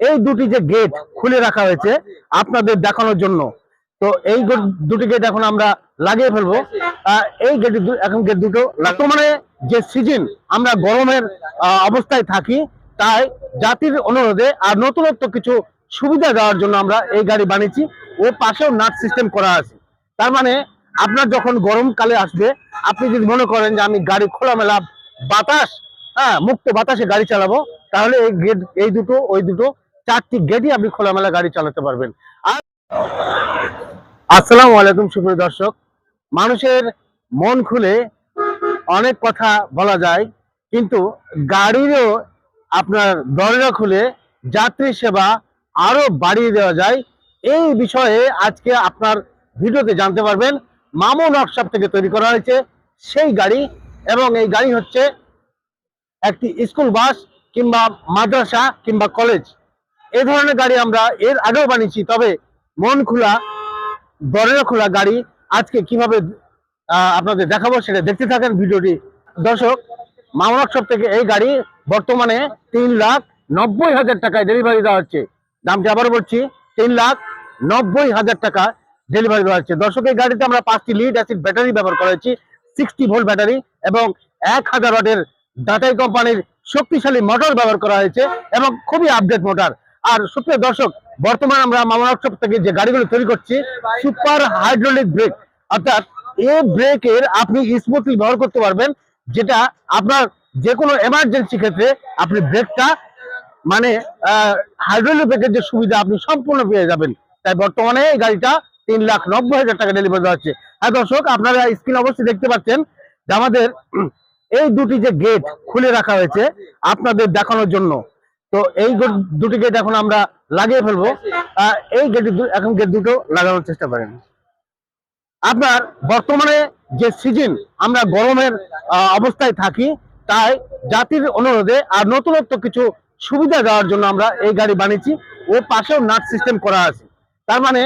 এই দুটি যে গেট খুলে রাখা হয়েছে আপনাদের দেখানোর জন্য। তো এই দুটি গেট এখন আমরা লাগিয়ে ফেলব। এই গেট এখন গেট দুটো বর্তমানে যে সিজন আমরা গরমের অবস্থায় থাকি, তাই জাতির অনুরোধে আর নতুনত্ব কিছু সুবিধা দেওয়ার জন্য আমরা এই গাড়ি বানিয়েছি। ও পাশেও নাট সিস্টেম করা আছে। তার মানে আপনার যখন গরমকালে আসবে, আপনি যদি মনে করেন যে আমি গাড়ি খোলামেলা বাতাস হ্যাঁ মুক্ত বাতাসে গাড়ি চালাবো, তাহলে এই গেট এই দুটো, ওই দুটো চারটি গেটই আপনি খোলামেলা গাড়ি চালাতে পারবেন। আর আসসালামু আলাইকুম, সুপ্রিয় দর্শক। মানুষের মন খুলে অনেক কথা বলা যায়, কিন্তু গাড়িরও আপনার দরজা খুলে যাত্রী সেবা আরও বাড়িয়ে দেওয়া যায়। এই বিষয়ে আজকে আপনার ভিডিওতে জানতে পারবেন, মামু নকশাপ থেকে তৈরি করা হয়েছে সেই গাড়ি এবং এই গাড়ি হচ্ছে একটি স্কুল বাস কিংবা মাদ্রাসা কিংবা কলেজ। এই ধরনের গাড়ি আমরা এর আগেও বানিয়েছি, তবে মন খোলা দরজা খোলা গাড়ি আজকে কীভাবে আপনাদের দেখাবো সেটা দেখতে থাকেন ভিডিওটি। দর্শক মামা ওয়ার্কশপ থেকে এই গাড়ি বর্তমানে তিন লাখ নব্বই হাজার টাকায় ডেলিভারি দেওয়া হচ্ছে। দামটি আবার বলছি, তিন লাখ নব্বই হাজার টাকা ডেলিভারি দেওয়া হচ্ছে। দর্শক, এই গাড়িতে আমরা পাঁচটি লিড অ্যাসিড ব্যাটারি ব্যবহার করেছি সিক্সটি ভোল্ট ব্যাটারি এবং এক হাজার ওয়াটের ডাটাই কোম্পানির শক্তিশালী মোটর ব্যবহার করা হয়েছে এবং খুবই আপডেট মোটর আর সুপ্রিয় দর্শক, বর্তমান আমরা মামা ওয়ার্কশপ থেকে যে গাড়িগুলো তৈরি করছি, সুপার হাইড্রোলিক ব্রেক। অর্থাৎ এই ব্রেকের আপনি স্মুথলি ব্যবহার করতে পারবেন, যেটা আপনার যে কোনো এমার্জেন্সি ক্ষেত্রে আপনি ব্রেকটা মানে হাইড্রোলিক ব্রেকের যে সুবিধা আপনি সম্পূর্ণ পেয়ে যাবেন। তাই বর্তমানে এই গাড়িটা তিন লাখ নব্বই হাজার টাকা ডেলিভারি দেওয়া হচ্ছে। হ্যাঁ দর্শক, আপনারা স্ক্রিন অবশ্যই দেখতে পাচ্ছেন যে আমাদের এই দুটি যে গেট খুলে রাখা হয়েছে আপনাদের দেখানোর জন্য। তো এই দুটি গেট এখন আমরা লাগিয়ে ফেলব। এই গেট এখন গেট দুটো লাগানোর চেষ্টা করেন। আপনার বর্তমানে যে সিজন আমরা গরমের অবস্থায় থাকি, তাই জাতির অনুরোধে আর নতুনত্ব কিছু সুবিধা দেওয়ার জন্য আমরা এই গাড়ি বানিয়েছি। ও পাশেও নাট সিস্টেম করা আছে। তার মানে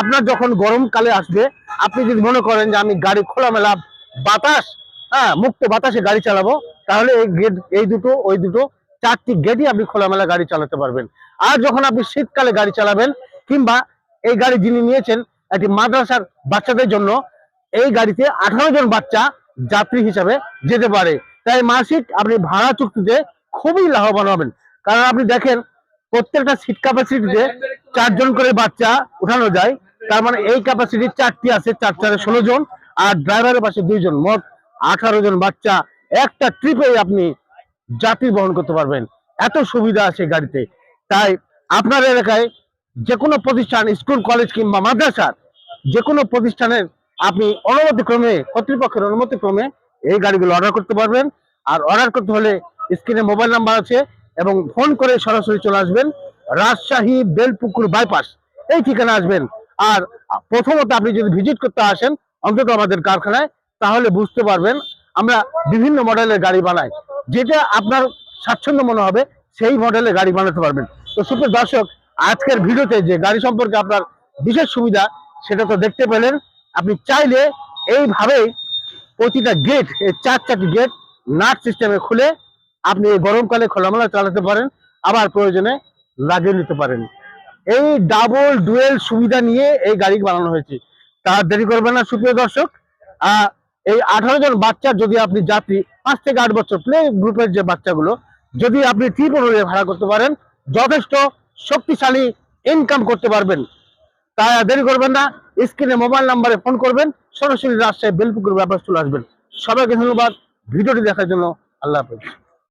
আপনার যখন গরমকালে আসবে, আপনি যদি মনে করেন যে আমি গাড়ি খোলামেলা বাতাস হ্যাঁ মুক্ত বাতাসে গাড়ি চালাবো, তাহলে এই গেট, এই দুটো, ওই দুটো চারটি গেটই আপনি খোলামেলা গাড়ি চালাতে পারবেন। আর যখন আপনি শীতকালে গাড়ি চালাবেন, কিংবা এই গাড়ি যিনি নিয়েছেন, একটি মাদ্রাসার বাচ্চাদের জন্য, এই গাড়িতে আঠারো জন বাচ্চা যাত্রী হিসাবে যেতে পারে। তাই মাসিক আপনি ভাড়া চুক্তিতে খুবই লাভবান হবেন। কারণ আপনি দেখেন, প্রত্যেকটা সিট ক্যাপাসিটিতে চারজন করে বাচ্চা উঠানো যায়। তার মানে এই ক্যাপাসিটি চারটি আছে, চার চারে ষোলো জন, আর ড্রাইভারের পাশে দুইজন। মোট আঠারো জন বাচ্চা। একটা ট্রিপে আপনি যাত্রী বহন করতে পারবেন। এত সুবিধা আছে গাড়িতে। তাই আপনার এলাকায় যে কোনো প্রতিষ্ঠান, স্কুল, কলেজ কিংবা মাদ্রাসার যে কোনো প্রতিষ্ঠানের আপনি অনুমতিক্রমে, কর্তৃপক্ষের অনুমতিক্রমে এই গাড়িগুলো অর্ডার করতে পারবেন। আর অর্ডার করতে হলে স্ক্রিনে মোবাইল নাম্বার আছে এবং ফোন করে সরাসরি চলে আসবেন রাজশাহী বেলপুকুর বাইপাস এই ঠিকানা আসবেন। আর প্রথমত আপনি যদি ভিজিট করতে আসেন, অন্তত আমাদের কারখানায়, তাহলে বুঝতে পারবেন আমরা বিভিন্ন মডেলের গাড়ি বানাই। যেটা আপনার স্বাচ্ছন্দ্য মনে হবে, সেই মডেলে গাড়ি বানাতে পারবেন। তো সুপ্রিয় দর্শক, আজকের ভিডিওতে যে গাড়ি সম্পর্কে আপনার বিশেষ সুবিধা, সেটা তো দেখতে পেলেন। আপনি চাইলে এইভাবেই প্রতিটা গেট এই চার চারটি গেট নাট সিস্টেমে খুলে আপনি এই গরমকালে খোলামেলা চালাতে পারেন, আবার প্রয়োজনে লাগিয়ে নিতে পারেন। এই ডাবল ডুয়েল সুবিধা নিয়ে এই গাড়ি বানানো হয়েছে। তা দেরি করবেন না, সুপ্রিয় দর্শক। এই আঠারো জন বাচ্চা যদি আপনি যাত্রী পাঁচ থেকে আট বছর প্লে গ্রুপের যে বাচ্চাগুলো, যদি আপনি ট্রিপ অনুযায়ী ভাড়া করতে পারেন, যথেষ্ট শক্তিশালী ইনকাম করতে পারবেন। তাই দেরি করবেন না স্ক্রিনে মোবাইল নাম্বারে ফোন করবেন, সরাসরি রাজশাহী বেলপুকুর ব্যাপার চলে আসবেন। সবাইকে ধন্যবাদ, ভিডিওটি দেখার জন্য আল্লাহ হাফেজ।